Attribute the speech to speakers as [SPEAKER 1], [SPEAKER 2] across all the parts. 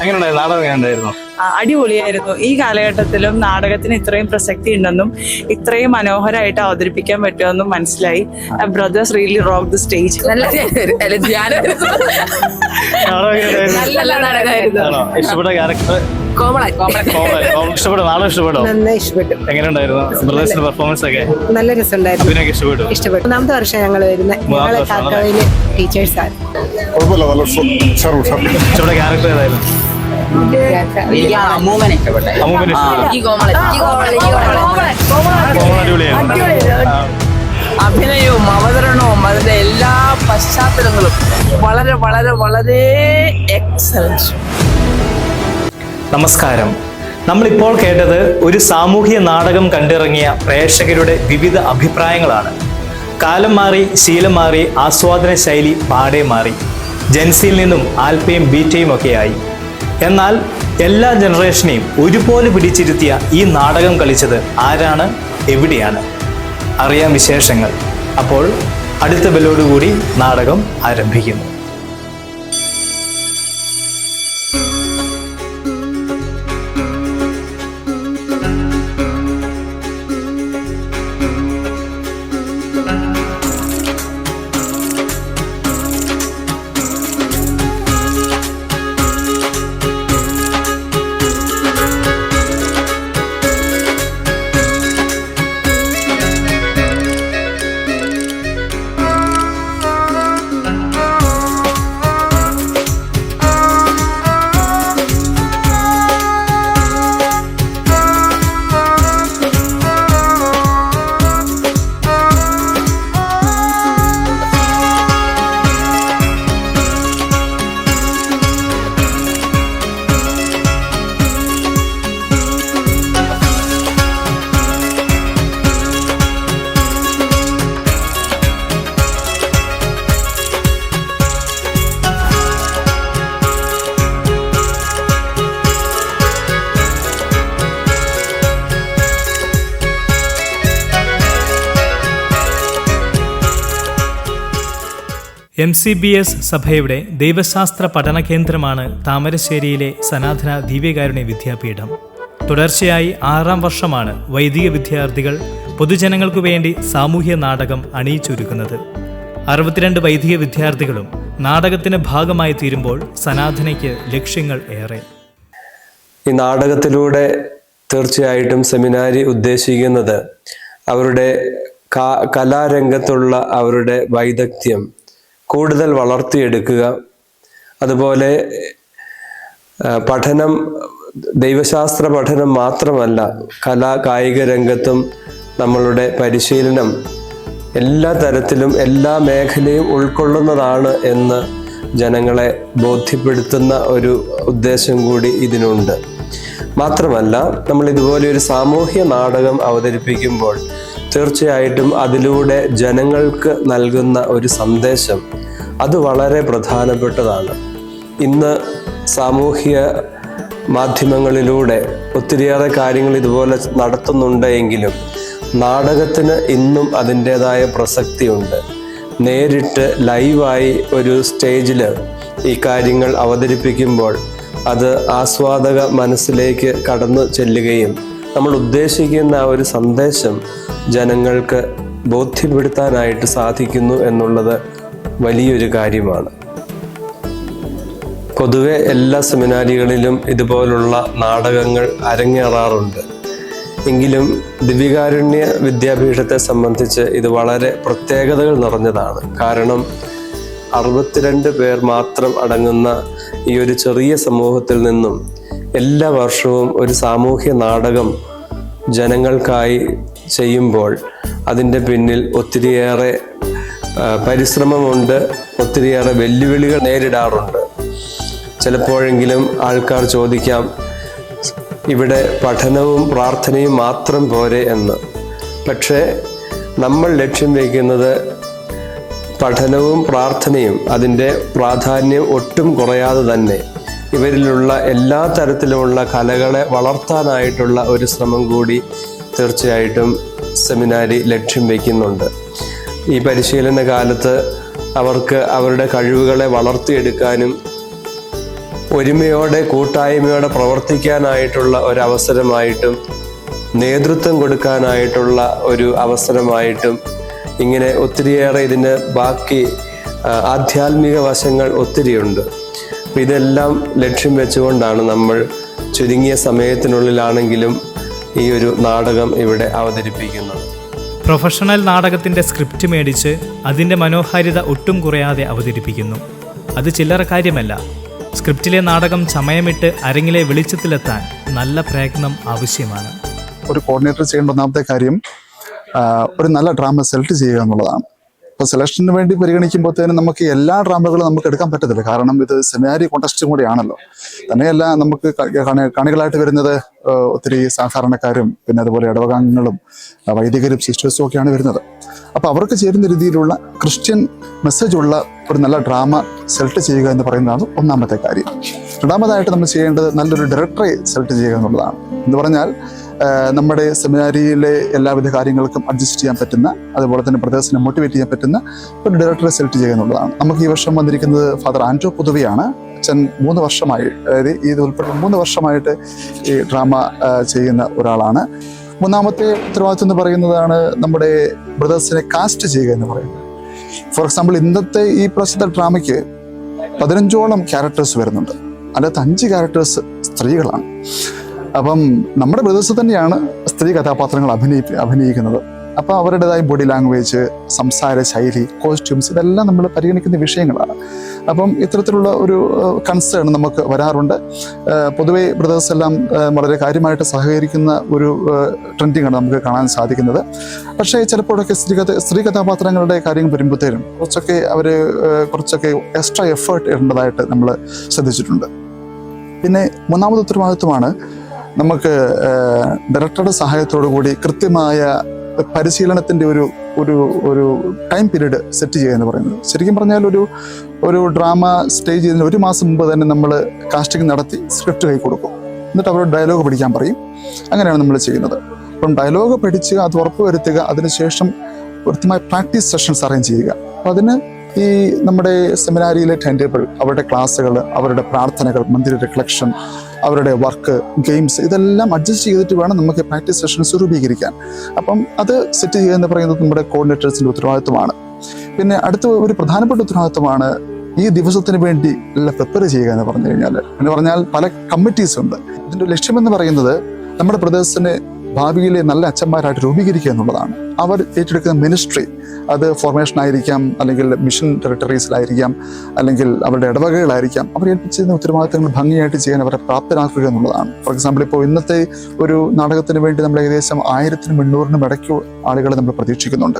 [SPEAKER 1] എങ്ങനെയുണ്ടായിരുന്നു? നാടകം എങ്ങനെയുണ്ടായിരുന്നു?
[SPEAKER 2] അടിപൊളിയായിരുന്നു. ഈ കാലഘട്ടത്തിലും നാടകത്തിന് ഇത്രയും പ്രസക്തി ഉണ്ടെന്നും ഇത്രയും മനോഹരമായിട്ട് അവതരിപ്പിക്കാൻ പറ്റുമെന്നും മനസ്സിലായി. Brothers really rock the stage
[SPEAKER 3] നല്ല
[SPEAKER 1] ആണോ? ഇഷ്ടപ്പെട്ട ക്യാരക്ടർ
[SPEAKER 4] നല്ല രസമുണ്ടായിരുന്നു.
[SPEAKER 1] ഇഷ്ടപ്പെട്ടു?
[SPEAKER 4] ഒന്നാമത്തെ വർഷം ഞങ്ങൾ വരുന്നത്
[SPEAKER 1] മൂന്നാമത്തെ
[SPEAKER 4] ഞങ്ങളെ
[SPEAKER 5] ഉഷാർ
[SPEAKER 1] ഇഷ്ടപ്പെട്ട ക്യാരക്ടർ ഏതായിരുന്നു?
[SPEAKER 3] എനിക്ക് അമ്മൂമ്മനെ ഇഷ്ടപ്പെട്ടെ.
[SPEAKER 1] അമ്മൂമ്മനെ ഇഷ്ടപ്പെട്ടു.
[SPEAKER 3] ഈ കോമളൻ ഈ കോമളൻ ഈ കോമളൻ.
[SPEAKER 6] അഭിനയവും അവതരണവും അതിന്റെ എല്ലാ പശ്ചാത്തലങ്ങളും വളരെ വളരെ വളരെ എക്സലൻസ്
[SPEAKER 1] നമസ്കാരം. നമ്മളിപ്പോൾ കേട്ടത് ഒരു സാമൂഹ്യ നാടകം കണ്ടിറങ്ങിയ പ്രേക്ഷകരുടെ വിവിധ അഭിപ്രായങ്ങളാണ്. കാലം മാറി ശീലം മാറി ആസ്വാദന ശൈലി പാടെ മാറി. ജൻസിയിൽ നിന്നും ആൽപ്പയും ബീറ്റയും ഒക്കെയായി. എന്നാൽ എല്ലാ ജനറേഷനെയും ഒരുപോലെ പിടിച്ചിരുത്തിയ ഈ നാടകം കളിച്ചത് ആരാണ്? എവിടെയാണ്? അറിയാം വിശേഷങ്ങൾ. അപ്പോൾ അടുത്ത ബലോടുകൂടി നാടകം ആരംഭിക്കുന്നു. എം സി ബി എസ് സഭയുടെ ദൈവശാസ്ത്ര പഠന കേന്ദ്രമാണ് താമരശ്ശേരിയിലെ സനാതന ദിവ്യകാരുണ്യ വിദ്യാപീഠം. തുടർച്ചയായി ആറാം വർഷമാണ് വൈദിക വിദ്യാർത്ഥികൾ പൊതുജനങ്ങൾക്കു വേണ്ടി സാമൂഹ്യ നാടകം അണിയിച്ചൊരുക്കുന്നത്. അറുപത്തിരണ്ട് വൈദിക വിദ്യാർത്ഥികളും നാടകത്തിന് ഭാഗമായി തീരുമ്പോൾ സനാതനയ്ക്ക് ലക്ഷ്യങ്ങൾ ഏറെ.
[SPEAKER 7] ഈ നാടകത്തിലൂടെ തീർച്ചയായിട്ടും സെമിനാരി ഉദ്ദേശിക്കുന്നത് അവരുടെ കലാരംഗത്തുള്ള അവരുടെ വൈദഗ്ധ്യം കൂടുതൽ വളർത്തിയെടുക്കുക. അതുപോലെ പഠനം ദൈവശാസ്ത്ര പഠനം മാത്രമല്ല കലാ കായിക രംഗത്തും നമ്മളുടെ പരിശീലനം എല്ലാ തരത്തിലും എല്ലാ മേഖലയും ഉൾക്കൊള്ളുന്നതാണ് എന്ന് ജനങ്ങളെ ബോധ്യപ്പെടുത്തുന്ന ഒരു ഉദ്ദേശം കൂടി ഇതിനുണ്ട്. മാത്രമല്ല നമ്മൾ ഇതുപോലെ ഒരു സാമൂഹ്യ നാടകം അവതരിപ്പിക്കുമ്പോൾ തീർച്ചയായിട്ടും അതിലൂടെ ജനങ്ങൾക്ക് നൽകുന്ന ഒരു സന്ദേശം അത് വളരെ പ്രധാനപ്പെട്ടതാണ്. ഇന്ന് സാമൂഹ്യ മാധ്യമങ്ങളിലൂടെ ഒത്തിരിയേറെ കാര്യങ്ങൾ ഇതുപോലെ നടത്തുന്നുണ്ട് എങ്കിലും നാടകത്തിന് ഇന്നും അതിന്റെതായ പ്രസക്തിയുണ്ട്. നേരിട്ട് ലൈവായി ഒരു സ്റ്റേജിൽ ഈ കാര്യങ്ങൾ അവതരിപ്പിക്കുമ്പോൾ അത് ആസ്വാദക മനസ്സിലേക്ക് കടന്നു ചെല്ലുകയും നമ്മൾ ഉദ്ദേശിക്കുന്ന ഒരു സന്ദേശം ജനങ്ങൾക്ക് ബോധ്യപ്പെടുത്താനായിട്ട് സാധിക്കുന്നു എന്നുള്ളത് വലിയൊരു കാര്യമാണ്. പൊതുവെ എല്ലാ സെമിനാരികളിലും ഇതുപോലുള്ള നാടകങ്ങൾ അരങ്ങേറാറുണ്ട്. എങ്കിലും ദിവ്യകാരുണ്യ വിദ്യാപീഠത്തെ സംബന്ധിച്ച് ഇത് വളരെ പ്രത്യേകതകൾ നിറഞ്ഞതാണ്. കാരണം അറുപത്തിരണ്ട് പേർ മാത്രം അടങ്ങുന്ന ഈ ഒരു ചെറിയ സമൂഹത്തിൽ നിന്നും എല്ലാ വർഷവും ഒരു സാമൂഹ്യ നാടകം ജനങ്ങൾക്കായി ചെയ്യുമ്പോൾ അതിന്റെ പിന്നിൽ ഒത്തിരിയേറെ പരിശ്രമമുണ്ട് ഒത്തിരിയേറെ വെല്ലുവിളികൾ നേരിടാറുണ്ട്. ചിലപ്പോഴെങ്കിലും ആൾക്കാർ ചോദിക്കാം ഇവിടെ പഠനവും പ്രാർത്ഥനയും മാത്രം പോരെ എന്ന്. പക്ഷേ നമ്മൾ ലക്ഷ്യം വയ്ക്കുന്നത് പഠനവും പ്രാർത്ഥനയും അതിന്റെ പ്രാധാന്യം ഒട്ടും കുറയാതെ തന്നെ. ഇവരിലുള്ള എല്ലാ തരത്തിലുമുള്ള കലകളെ വളർത്താനായിട്ടുള്ള ഒരു ശ്രമം കൂടി തീർച്ചയായിട്ടും സെമിനാരി ലക്ഷ്യം വയ്ക്കുന്നുണ്ട് ഈ പരിശീലന കാലത്ത് അവർക്ക് അവരുടെ കഴിവുകളെ വളർത്തിയെടുക്കാനും ഒരുമയോടെ കൂട്ടായ്മയോടെ പ്രവർത്തിക്കാനായിട്ടുള്ള ഒരവസരമായിട്ടും നേതൃത്വം കൊടുക്കാനായിട്ടുള്ള ഒരു അവസരമായിട്ടും ഇങ്ങനെ ഒത്തിരിയേറെ ഇതിന് ബാക്കി ആധ്യാത്മിക വശങ്ങൾ ഒത്തിരിയുണ്ട്. ഇതെല്ലാം ലക്ഷ്യം വെച്ചുകൊണ്ടാണ് നമ്മൾ ചുരുങ്ങിയ സമയത്തിനുള്ളിലാണെങ്കിലും ഈ ഒരു നാടകം ഇവിടെ അവതരിപ്പിക്കുന്നത്
[SPEAKER 1] പ്രൊഫഷണൽ നാടകത്തിന്റെ സ്ക്രിപ്റ്റ് മേടിച്ച് അതിന്റെ മനോഹാരിത ഒട്ടും കുറയാതെ അവതരിപ്പിക്കുന്നു. അത് ചില്ലറ കാര്യമല്ല. സ്ക്രിപ്റ്റിലെ നാടകം ചമയമിട്ട് അരങ്ങിലെ വെളിച്ചത്തിലെത്താൻ നല്ല പ്രയത്നം ആവശ്യമാണ്.
[SPEAKER 5] ഒരു കോർഡിനേറ്റർ ചെയ്യേണ്ട ഒന്നാമത്തെ കാര്യം ഒരു നല്ല ഡ്രാമ സെലക്ട് ചെയ്യുക എന്നുള്ളതാണ്. ഇപ്പോൾ സെലക്ഷന് വേണ്ടി പരിഗണിക്കുമ്പോഴത്തേനും നമുക്ക് എല്ലാ ഡ്രാമകളും നമുക്ക് എടുക്കാൻ പറ്റത്തില്ല. കാരണം ഇത് സെമിനാരി കോണ്ടസ്റ്റും കൂടിയാണല്ലോ. തന്നെയല്ല നമുക്ക് കാണികളായിട്ട് വരുന്നത് ഒത്തിരി സാധാരണക്കാരും പിന്നെ അതുപോലെ ഇടവകാംഗങ്ങളും വൈദികരും സിസ്റ്റേഴ്സും ഒക്കെയാണ് വരുന്നത്. അപ്പോൾ അവർക്ക് ചേരുന്ന രീതിയിലുള്ള ക്രിസ്ത്യൻ മെസ്സേജ് ഉള്ള ഒരു നല്ല ഡ്രാമ സെലക്ട് ചെയ്യുക എന്ന് പറയുന്നതാണ് ഒന്നാമത്തെ കാര്യം. രണ്ടാമതായിട്ട് നമ്മൾ ചെയ്യേണ്ടത് നല്ലൊരു ഡയറക്ടറെ സെലക്ട് ചെയ്യുക എന്നുള്ളതാണ്. എന്ന് പറഞ്ഞാൽ നമ്മുടെ സെമിനാരിയിലെ എല്ലാവിധ കാര്യങ്ങൾക്കും അഡ്ജസ്റ്റ് ചെയ്യാൻ പറ്റുന്ന അതുപോലെ തന്നെ ബ്രദേഴ്സിനെ മോട്ടിവേറ്റ് ചെയ്യാൻ പറ്റുന്ന ഒരു ഡയറക്ടറെ സെലക്ട് ചെയ്യുക എന്നുള്ളതാണ്. നമുക്ക് ഈ വർഷം വന്നിരിക്കുന്നത് ഫാദർ ആൻഡ്രോ പുതുവയാണ്. അച്ഛൻ മൂന്ന് വർഷമായി അതായത് ഈ ഉൾപ്പെടെ മൂന്ന് വർഷമായിട്ട് ഈ ഡ്രാമ ചെയ്യുന്ന ഒരാളാണ്. മൂന്നാമത്തെ ഉത്തരവാദിത്വം എന്ന് പറയുന്നതാണ് നമ്മുടെ ബ്രദേഴ്സിനെ കാസ്റ്റ് ചെയ്യുക എന്ന് പറയുന്നത്. ഫോർ എക്സാമ്പിൾ ഇന്നത്തെ ഈ പ്രശ്നത്തെ ഡ്രാമയ്ക്ക് പതിനഞ്ചോളം ക്യാരക്ടേഴ്സ് വരുന്നുണ്ട്. അതിനകത്ത് അഞ്ച് ക്യാരക്ടേഴ്സ് സ്ത്രീകളാണ്. അപ്പം നമ്മുടെ പ്രദേശത്ത് തന്നെയാണ് സ്ത്രീ കഥാപാത്രങ്ങൾ അഭിനയി അഭിനയിക്കുന്നത്. അപ്പോൾ അവരുടേതായ ബോഡി ലാംഗ്വേജ് സംസാര ശൈലി കോസ്റ്റ്യൂംസ് ഇതെല്ലാം നമ്മൾ പരിഗണിക്കുന്ന വിഷയങ്ങളാണ്. അപ്പം ഇത്തരത്തിലുള്ള ഒരു കൺസേൺ നമുക്ക് വരാറുണ്ട്. പൊതുവേ ബ്രദേഴ്സ് എല്ലാം വളരെ കാര്യമായിട്ട് സഹകരിക്കുന്ന ഒരു ട്രെൻഡിങ്ങാണ് നമുക്ക് കാണാൻ സാധിക്കുന്നത്. പക്ഷേ ചിലപ്പോഴൊക്കെ സ്ത്രീ കഥ സ്ത്രീ കഥാപാത്രങ്ങളുടെ കാര്യം വരുമ്പോഴത്തേനും കുറച്ചൊക്കെ അവർ കുറച്ചൊക്കെ എക്സ്ട്രാ എഫേർട്ട് ഇടേണ്ടതായിട്ട് നമ്മൾ ശ്രദ്ധിച്ചിട്ടുണ്ട്. പിന്നെ മൂന്നാമത് ഉത്തരവാദിത്വമാണ് നമുക്ക് ഡയറക്ടറുടെ സഹായത്തോടു കൂടി കൃത്യമായ പരിശീലനത്തിന്റെ ഒരു ഒരു ഒരു ടൈം പീരീഡ് സെറ്റ് ചെയ്യുക എന്ന് പറയുന്നത്. ശരിക്കും പറഞ്ഞാൽ ഒരു ഒരു ഡ്രാമ സ്റ്റേജ് ചെയ്തതിന് ഒരു മാസം മുമ്പ് തന്നെ നമ്മൾ കാസ്റ്റിംഗ് നടത്തി സ്ക്രിപ്റ്റ് കൈ കൊടുക്കും. എന്നിട്ട് അവരോട് ഡയലോഗ് പഠിക്കാൻ പറയും. അങ്ങനെയാണ് നമ്മൾ ചെയ്യുന്നത്. അപ്പം ഡയലോഗ് പഠിച്ച് അത് ഉറപ്പുവരുത്തുക അതിനുശേഷം കൃത്യമായ പ്രാക്ടീസ് സെഷൻസ് അറേഞ്ച് ചെയ്യുക. അപ്പം അതിന് ഈ നമ്മുടെ സെമിനാരിയിലെ ടൈം ടേബിൾ അവരുടെ ക്ലാസ്സുകൾ അവരുടെ പ്രാർത്ഥനകൾ മന്ദിര റിഫ്ലക്ഷൻ അവരുടെ വർക്ക് ഗെയിംസ് ഇതെല്ലാം അഡ്ജസ്റ്റ് ചെയ്തിട്ട് വേണം നമുക്ക് പ്രാക്ടീസ് സെഷൻസ് രൂപീകരിക്കാൻ. അപ്പം അത് സെറ്റ് ചെയ്യുക എന്ന് പറയുന്നത് നമ്മുടെ കോർഡിനേറ്റേഴ്സിന്റെ ഉത്തരവാദിത്വമാണ്. പിന്നെ അടുത്ത ഒരു പ്രധാനപ്പെട്ട ഉത്തരവാദിത്വമാണ് ഈ ദിവസത്തിന് വേണ്ടി എല്ലാം പ്രിപ്പയർ ചെയ്യുക എന്ന് പറഞ്ഞു കഴിഞ്ഞാൽ. എന്ന് പറഞ്ഞാൽ പല കമ്മിറ്റീസ് ഉണ്ട്. ഇതിന്റെ ലക്ഷ്യമെന്ന് പറയുന്നത് നമ്മുടെ പ്രദേശത്തിന് ഭാവിയിലെ നല്ല അച്ഛന്മാരായിട്ട് രൂപീകരിക്കുക എന്നുള്ളതാണ്. അവർ ഏറ്റെടുക്കുന്ന മിനിസ്ട്രി അത് ഫോർമേഷൻ ആയിരിക്കാം അല്ലെങ്കിൽ മിഷൻ ടെറിട്ടറീസിലായിരിക്കാം അല്ലെങ്കിൽ അവരുടെ ഇടവകകളായിരിക്കാം. അവർ ഏൽപ്പിച്ചിരുന്ന ഉത്തരവാദിത്തങ്ങൾ ഭംഗിയായിട്ട് ചെയ്യാൻ അവരെ പ്രാപ്തരാക്കുക എന്നുള്ളതാണ്. ഫോർ എക്സാമ്പിൾ ഇപ്പോൾ ഇന്നത്തെ ഒരു നാടകത്തിന് വേണ്ടി നമ്മൾ ഏകദേശം ആയിരത്തിനും എണ്ണൂറിനും ഇടയ്ക്ക് ആളുകളെ നമ്മൾ പ്രതീക്ഷിക്കുന്നുണ്ട്.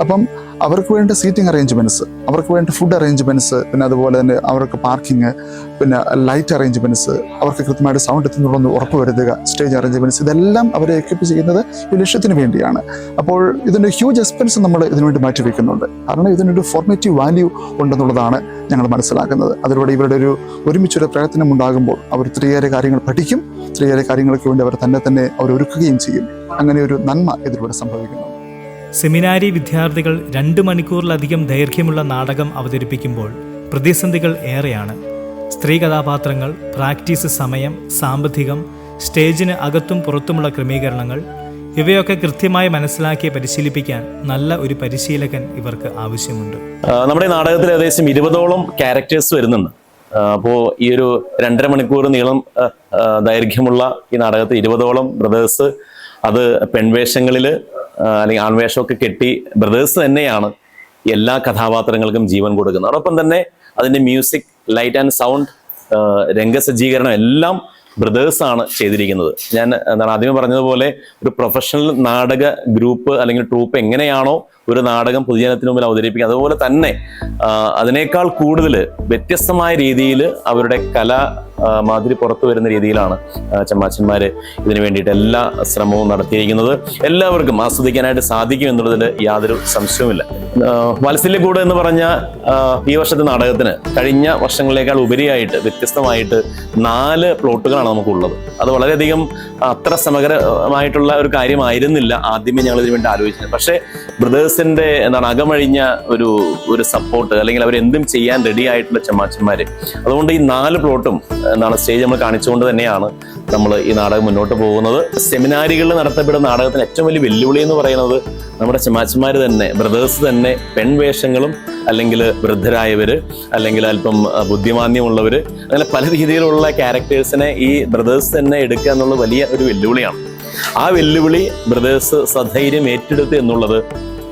[SPEAKER 5] അപ്പം അവർക്ക് വേണ്ട സീറ്റിംഗ് അറേഞ്ച്മെന്റ്സ് അവർക്ക് വേണ്ട ഫുഡ് അറേഞ്ച്മെന്റ്സ് പിന്നെ അതുപോലെ തന്നെ അവർക്ക് പാർക്കിംഗ് പിന്നെ ലൈറ്റ് അറേഞ്ച്മെന്റ്സ് അവർക്ക് കൃത്യമായിട്ട് സൗണ്ട് എത്തുന്നുള്ളൊന്ന് ഉറപ്പുവരുത്തുക സ്റ്റേജ് അറേഞ്ച്മെന്റ്സ് ഇതെല്ലാം അവരെ എക്യുപ്പ് ചെയ്യുന്നത് ഈ ലക്ഷ്യത്തിന് വേണ്ടിയാണ്. അപ്പോൾ ഇതിന്റെ ഹ്യൂജ് എക്സ്പെൻസ് നമ്മൾ ഇതിനുവേണ്ടി മാറ്റി വയ്ക്കുന്നുണ്ട് കാരണം ഇതിനൊരു ഫോർമേറ്റീവ് വാല്യൂ ഉണ്ടെന്നുള്ളതാണ് ഞങ്ങൾ മനസ്സിലാക്കുന്നത്. അതിലൂടെ ഇവരുടെ ഒരു ഒരുമിച്ചൊരു പ്രയത്നം ഉണ്ടാകുമ്പോൾ അവർ ഒത്തിരിയേറെ കാര്യങ്ങൾ പഠിക്കും ഒത്തിരിയേറെ കാര്യങ്ങൾക്ക് വേണ്ടി അവർ തന്നെ തന്നെ അവർ ഒരുക്കുകയും ചെയ്യും. അങ്ങനെ ഒരു നന്മ ഇതിലൂടെ സംഭവിക്കുന്നു.
[SPEAKER 1] സെമിനാരി വിദ്യാർത്ഥികൾ രണ്ട് മണിക്കൂറിലധികം ദൈർഘ്യമുള്ള നാടകം അവതരിപ്പിക്കുമ്പോൾ പ്രതിസന്ധികൾ ഏറെയാണ്. സ്ത്രീ കഥാപാത്രങ്ങൾ പ്രാക്ടീസ് സമയം സാമ്പത്തികം സ്റ്റേജിന് അകത്തും പുറത്തുമുള്ള ക്രമീകരണങ്ങൾ ഇവയൊക്കെ കൃത്യമായി മനസ്സിലാക്കി പരിശീലിപ്പിക്കാൻ നല്ല ഒരു പരിശീലകൻ ഇവർക്ക് ആവശ്യമുണ്ട്.
[SPEAKER 8] നമ്മുടെ നാടകത്തിൽ ഏകദേശം ഇരുപതോളം ക്യാരക്ടേഴ്സ് വരുന്നുണ്ട്. അപ്പോൾ ഈ ഒരു രണ്ടര മണിക്കൂർ നീളം ദൈർഘ്യമുള്ള ഈ നാടകത്തിൽ ഇരുപതോളം ബ്രദേഴ്സ് അത് പെൺവേഷങ്ങളിൽ അല്ലെങ്കിൽ ആൺവേഷമൊക്കെ കെട്ടി ബ്രദേഴ്സ് തന്നെയാണ് എല്ലാ കഥാപാത്രങ്ങൾക്കും ജീവൻ കൊടുക്കുന്നത്. അതോടൊപ്പം തന്നെ അതിന്റെ മ്യൂസിക് ലൈറ്റ് ആൻഡ് സൗണ്ട് രംഗസജ്ജീകരണം എല്ലാം ബ്രദേഴ്സ് ആണ് ചെയ്തിരിക്കുന്നത്. ഞാൻ എന്താണ് ആദ്യമേ പറഞ്ഞതുപോലെ ഒരു പ്രൊഫഷണൽ നാടക ഗ്രൂപ്പ് അല്ലെങ്കിൽ ട്രൂപ്പ് എങ്ങനെയാണോ ഒരു നാടകം പൊതുജനത്തിന് മുമ്പിൽ അവതരിപ്പിക്കുക അതുപോലെ തന്നെ അതിനേക്കാൾ കൂടുതൽ വ്യത്യസ്തമായ രീതിയിൽ അവരുടെ കല മാതിരി പുറത്തു വരുന്ന രീതിയിലാണ് ചമ്മാച്ചന്മാർ ഇതിനു വേണ്ടിയിട്ട് എല്ലാ ശ്രമവും നടത്തിയിരിക്കുന്നത്. എല്ലാവർക്കും ആസ്വദിക്കാനായിട്ട് സാധിക്കും എന്നുള്ളതിൽ യാതൊരു സംശയവുമില്ല. വാത്സല്യക്കൂട് എന്ന് പറഞ്ഞ ഈ വർഷത്തെ നാടകത്തിന് കഴിഞ്ഞ വർഷങ്ങളിലേക്കാൾ ഉപരിയായിട്ട് വ്യത്യസ്തമായിട്ട് നാല് പ്ലോട്ടുകളാണ് നമുക്കുള്ളത്. അത് വളരെയധികം അത്ര സമഗ്രമായിട്ടുള്ള ഒരു കാര്യമായിരുന്നില്ല ആദ്യമേ ഞങ്ങൾ ഇതിനു വേണ്ടി ആലോചിച്ചത്. പക്ഷേ ബ്രദേഴ്സ് ബ്രദേഴ്സിന്റെ എന്താണ് അകമഴിഞ്ഞ ഒരു ഒരു സപ്പോർട്ട് അല്ലെങ്കിൽ അവർ എന്തും ചെയ്യാൻ റെഡി ആയിട്ടുള്ള ചമ്മാച്ചന്മാർ അതുകൊണ്ട് ഈ നാല് പ്ലോട്ടും എന്താണ് സ്റ്റേജ് നമ്മൾ കാണിച്ചുകൊണ്ട് തന്നെയാണ് നമ്മൾ ഈ നാടകം മുന്നോട്ട് പോകുന്നത്. സെമിനാരികളിൽ നടത്തപ്പെടുന്ന നാടകത്തിന് ഏറ്റവും വലിയ വെല്ലുവിളി എന്ന് പറയുന്നത് നമ്മുടെ ചെമ്മാച്ചന്മാർ തന്നെ ബ്രദേഴ്സ് തന്നെ പെൺവേഷങ്ങളും അല്ലെങ്കിൽ വൃദ്ധരായവർ അല്ലെങ്കിൽ അല്പം ബുദ്ധിമാന്യമുള്ളവർ അങ്ങനെ പല രീതിയിലുള്ള ക്യാരക്ടേഴ്സിനെ ഈ ബ്രദേഴ്സ് തന്നെ എടുക്കുക എന്നുള്ളത് വലിയ ഒരു വെല്ലുവിളിയാണ്. ആ വെല്ലുവിളി ബ്രദേഴ്സ് സധൈര്യം ഏറ്റെടുത്ത് എന്നുള്ളത്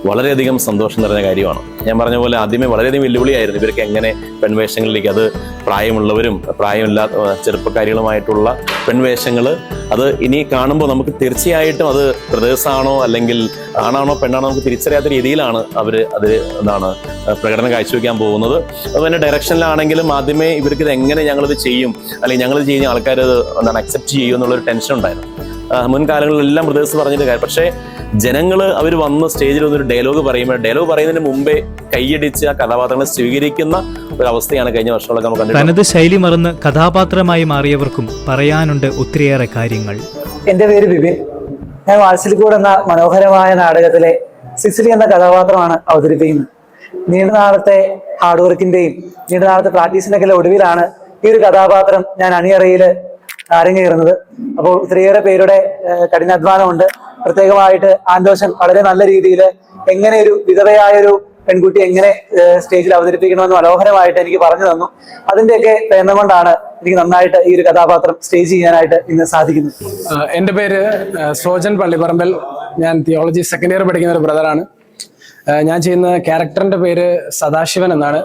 [SPEAKER 8] വളരെയധികം സന്തോഷം നിറഞ്ഞ കാര്യമാണ്. ഞാൻ പറഞ്ഞ പോലെ ആദ്യമേ വളരെയധികം വെല്ലുവിളിയായിരുന്നു. ഇവർക്ക് എങ്ങനെ പെൺവേഷങ്ങളിലേക്ക് അത് പ്രായമുള്ളവരും പ്രായമില്ലാത്ത ചെറുപ്പക്കാരികളുമായിട്ടുള്ള പെൺവേഷങ്ങൾ അത് ഇനി കാണുമ്പോൾ നമുക്ക് തീർച്ചയായിട്ടും അത് പ്രദേശമാണോ അല്ലെങ്കിൽ ആണാണോ പെണ്ണാണോ നമുക്ക് തിരിച്ചറിയാത്ത രീതിയിലാണ് അവർ അത് എന്താണ് പ്രകടനം കാഴ്ചവെക്കാൻ പോകുന്നത്. അതുപോലെ ഡയറക്ഷനിലാണെങ്കിലും ആദ്യമേ ഇവർക്ക് ഇത് എങ്ങനെ ഞങ്ങളിത് ചെയ്യും അല്ലെങ്കിൽ ഞങ്ങൾ ചെയ്യുന്ന ആൾക്കാർ എന്താണ് അക്സെപ്റ്റ് ചെയ്യും എന്നുള്ളൊരു ടെൻഷൻ ഉണ്ടായിരുന്നു. മുൻകാലങ്ങളിലെല്ലാം പ്രദേശത്ത് പറഞ്ഞിട്ട് കാര്യം. പക്ഷേ ജനങ്ങൾ അവർ വന്ന സ്റ്റേജിൽ വന്നൊരു ഡയലോഗ് പറയുമ്പോൾ ഡയലോഗ് പറയുന്നതിന് മുമ്പേ കൈയടിച്ച് ആ കഥാപാത്രങ്ങളെ സ്വീകരിക്കുന്ന ഒരു അവസ്ഥയാണ് കഴിഞ്ഞ വർഷങ്ങളൊക്കെ നമുക്ക്
[SPEAKER 1] തനത് ശൈലി മറന്ന് കഥാപാത്രമായി മാറിയവർക്കും പറയാനുണ്ട് ഒത്തിരിയേറെ കാര്യങ്ങൾ.
[SPEAKER 9] എന്റെ പേര് ബിബിൻ ഞാൻ വാത്സല്യക്കൂട് എന്ന മനോഹരമായ നാടകത്തിലെ സിസിലി എന്ന കഥാപാത്രമാണ് അവതരിപ്പിക്കുന്നത്. നീണ്ട നാളത്തെ ഹാർഡ് വർക്കിന്റെയും നീണ്ട നാളത്തെ പ്രാക്ടീസിന്റെ ഒക്കെ ഒടുവിലാണ് ഈ ഒരു കഥാപാത്രം ഞാൻ അണിയറയിൽ അരങ്ങേറുന്നത് അപ്പോൾ ഒത്തിരിയേറെ പേരുടെ കഠിനാധ്വാനമുണ്ട്. പ്രത്യേകമായിട്ട് ആന്തോഷൻ വളരെ നല്ല രീതിയിൽ എങ്ങനെ ഒരു വിധവയായ ഒരു പെൺകുട്ടി എങ്ങനെ സ്റ്റേജിൽ അവതരിപ്പിക്കണമെന്ന് മനോഹരമായിട്ട് എനിക്ക് പറഞ്ഞു തന്നു. അതിന്റെയൊക്കെ പ്രേരണ കൊണ്ടാണ് എനിക്ക് നന്നായിട്ട് ഈ ഒരു കഥാപാത്രം സ്റ്റേജ് ചെയ്യാനായിട്ട് ഇന്ന് സാധിക്കുന്നത്.
[SPEAKER 10] എന്റെ പേര് സോജൻ പള്ളിപ്പറമ്പൽ ഞാൻ തിയോളജി സെക്കൻഡ് ഇയർ പഠിക്കുന്ന ഒരു ബ്രദറാണ് ഞാൻ ചെയ്യുന്ന ക്യാരക്ടറിന്റെ പേര് സദാശിവൻ എന്നാണ്.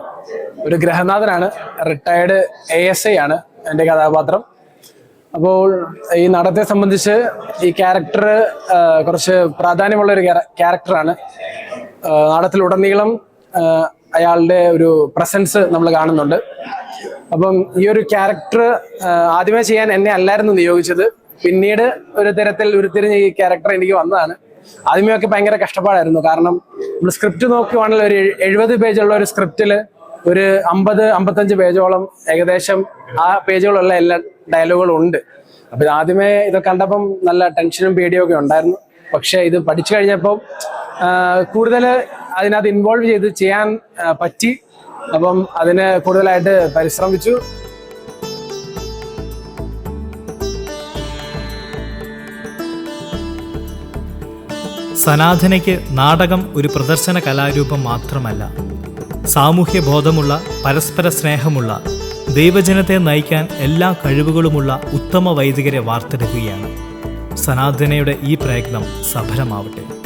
[SPEAKER 10] ഒരു ഗ്രഹനാഥനാണ്. റിട്ടയർഡ് എ എസ് ഐ ആണ് എന്റെ കഥാപാത്രം. അപ്പോൾ ഈ നടത്തെ സംബന്ധിച്ച് ഈ ക്യാരക്ടർ കുറച്ച് പ്രാധാന്യമുള്ള ഒരു ക്യാരക്ടറാണ് നാടത്തിൽ ഉടനീളം അയാളുടെ ഒരു പ്രസൻസ് നമ്മൾ കാണുന്നുണ്ട്. അപ്പം ഈ ഒരു ക്യാരക്ടർ ആദ്യമേ ചെയ്യാൻ എന്നെ അല്ലായിരുന്നു നിയോഗിച്ചത്. പിന്നീട് ഒരു തരത്തിൽ ഉരുത്തിരിഞ്ഞ് ഈ ക്യാരക്ടർ എനിക്ക് വന്നതാണ്. ആദ്യമേ ഒക്കെ ഭയങ്കര കഷ്ടപ്പാടായിരുന്നു. കാരണം നമ്മൾ സ്ക്രിപ്റ്റ് നോക്കുവാണെങ്കിൽ ഒരു എഴു- എഴുപത് പേജുള്ള ഒരു സ്ക്രിപ്റ്റിൽ ഒരു അമ്പത് അമ്പത്തഞ്ച് പേജോളം ഏകദേശം ആ പേജുകളുള്ള എല്ലാ ഡയലോഗുകളും ഉണ്ട് അപ്പൊ ആദ്യമേ ഇത് കണ്ടപ്പം നല്ല ടെൻഷനും പേടിയും ഒക്കെ ഉണ്ടായിരുന്നു. പക്ഷെ ഇത് പഠിച്ചു കഴിഞ്ഞപ്പോൾ കൂടുതൽ അതിനകത്ത് ഇൻവോൾവ് ചെയ്ത് ചെയ്യാൻ പറ്റി. അപ്പം അതിന് കൂടുതലായിട്ട് പരിശ്രമിച്ചു.
[SPEAKER 1] സനാഥനയ്ക്ക് നാടകം ഒരു പ്രദർശന കലാരൂപം മാത്രമല്ല. സാമൂഹ്യ ബോധമുള്ള പരസ്പര സ്നേഹമുള്ള ദൈവജനത്തെ നയിക്കാൻ എല്ലാ കഴിവുകളുമുള്ള ഉത്തമ വൈദികരെ വാർത്തെടുക്കുകയാണ്. സനാതനയുടെ ഈ പ്രയത്നം സഫലമാവട്ടെ.